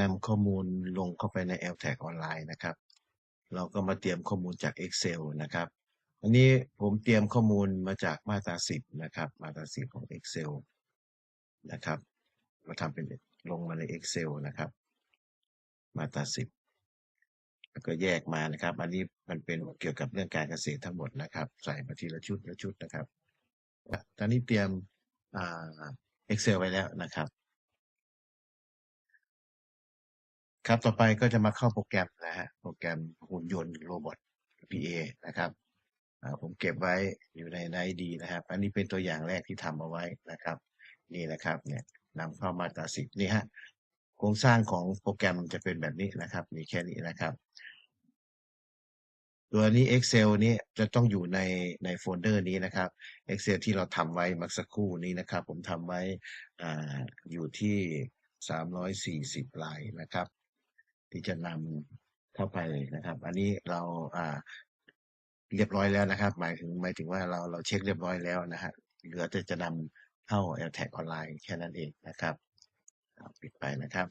นำข้อมูลลงเข้าไปใน l t a g ออนไลน์นะครับ เราก็มาเตรียมข้อมูลจาก Excel นะครับ อันนี้ผมเตรียมข้อมูลมาจากมาตรา 10 นะครับ มาตรา 10 ของ Excel นะครับ มาทำเป็นลงมาใน Excel นะครับ มาตรา 10 แล้วก็แยกมานะครับ อันนี้มันเป็นเกี่ยวกับเรื่องการเกษตรทั้งหมดนะครับ ใส่มาทีละชุดละชุดนะครับ ตอนนี้เตรียมอ่า Excel ไว้แล้วนะครับ ครับ ต่อไปก็จะมาเข้าโปรแกรมนะฮะ โปรแกรมหุ่นยนต์โรบอท PA นะครับผมเก็บไว้อยู่ในในดีนะครับ อันนี้เป็นตัวอย่างแรกที่ทำเอาไว้นะครับ นี่นะครับ เนี่ยนำเข้ามาตราสิบนี่ฮะ โครงสร้างของโปรแกรมจะเป็นแบบนี้นะครับ มีแค่นี้นะครับ ตัวนี้ Excel นี้จะต้องอยู่ในในโฟลเดอร์นี้นะครับ Excel ที่เราทำไว้เมื่อสักครู่นี้นะครับ ผมทำไว้อ่าอยู่ที่สามร้อยสี่สิบลายนะครับ ที่จะนำเข้าไปนะครับ อันนี้เราอ่าเรียบร้อยแล้วนะครับ หมายถึงหมายถึงว่าเราเราเช็คเรียบร้อยแล้วนะฮะเหลือแต่จะนำเข้า a i r t a g ออนไลน์แค่นั้นเองนะครับปิดไปนะครับ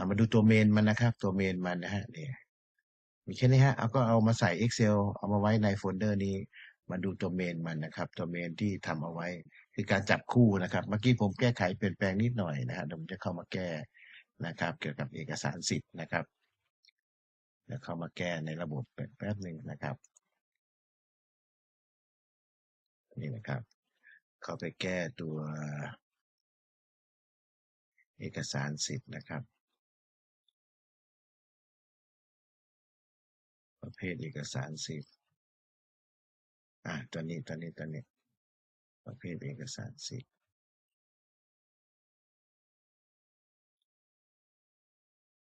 ามาดูตัวเมนมันนะครับ ตัวเมนมันนะฮะเนี่ยมีแค่นี้ฮะเอาก็เอามาใส่ Excel เอามาไว้ในโฟลเดอร์นี้ มาดูตัวเมนมันนะครับ ตัวเมนที่ทำเอาไว้ คือการจับคู่นะครับ เมื่อกี้ผมแก้ไขเปลี่ยนแปลงนิดหน่อยนะฮะเดี๋ยวผมจะเข้ามาแก้ นะครับ เกี่ยวกับเอกสารสิทธิ์นะครับเดี๋ยวเข้ามาแก้ในระบบแป๊บหนึ่งนะครับ นี่นะครับ เข้าไปแก้ตัวเอกสารสิทธิ์นะครับ ประเภทเอกสารสิทธิ์อ่าตัวนี้ตัวนี้ตัวนี้ประเภทเอกสารสิทธิ์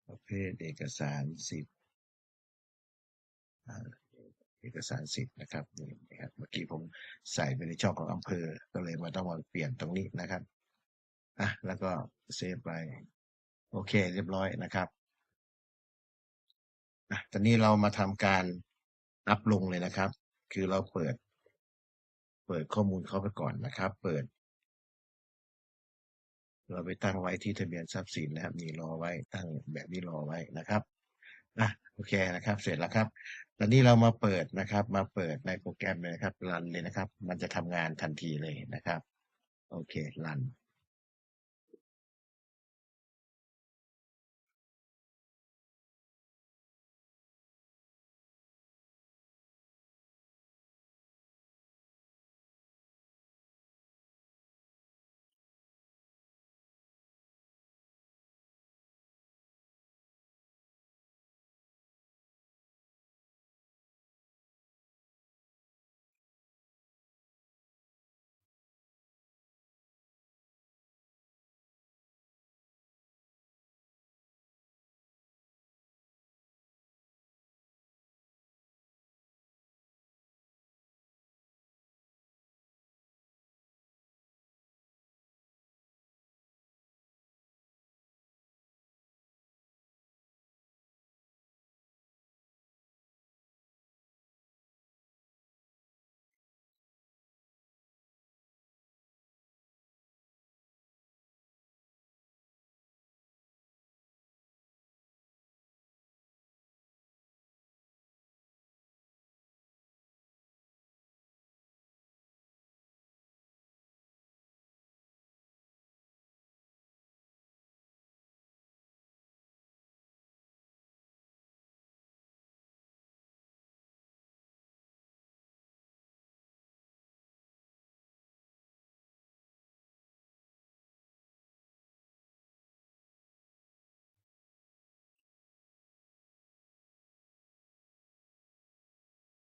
ประเภทเอกสารสิทธิ์เอกสารสิทธิ์นะครับนี่นะครับ เมื่อกี้ผมใส่ไปในช่องของอำเภอ ก็เลยมาต้องมาเปลี่ยนตรงนี้นะครับอะแล้วก็เซฟไป โอเค เรียบร้อยนะครับอะตอนนี้เรามาทำการอัพลงเลยนะครับ คือเราเปิด เปิดข้อมูลเข้าไปก่อนนะครับ เปิด เราไปตั้งไว้ที่ทะเบียนทรัพย์สินนะครับนี่รอไว้ตั้งแบบนี้รอไว้นะครับอะโอเคนะครับ เสร็จแล้วครับตอนนี้เรามาเปิดนะครับ มาเปิดในโปรแกรมเลยนะครับรันเลยนะครับ มันจะทำงานทันทีเลยนะครับ โอเครัน